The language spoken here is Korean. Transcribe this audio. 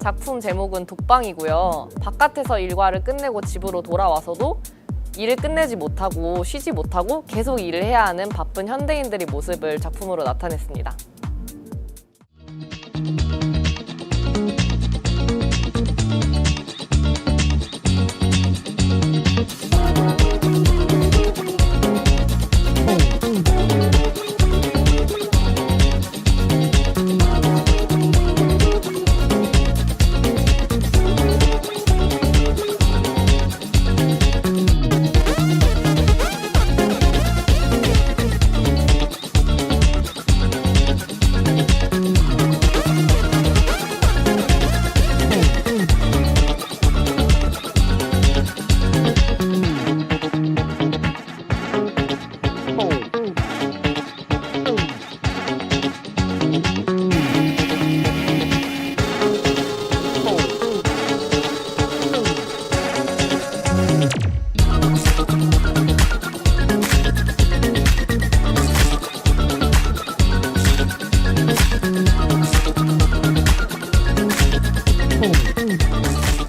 작품 제목은 독방이고요. 바깥에서 일과를 끝내고 집으로 돌아와서도 일을 끝내지 못하고 쉬지 못하고 계속 일을 해야 하는 바쁜 현대인들의 모습을 작품으로 나타냈습니다. 臭美更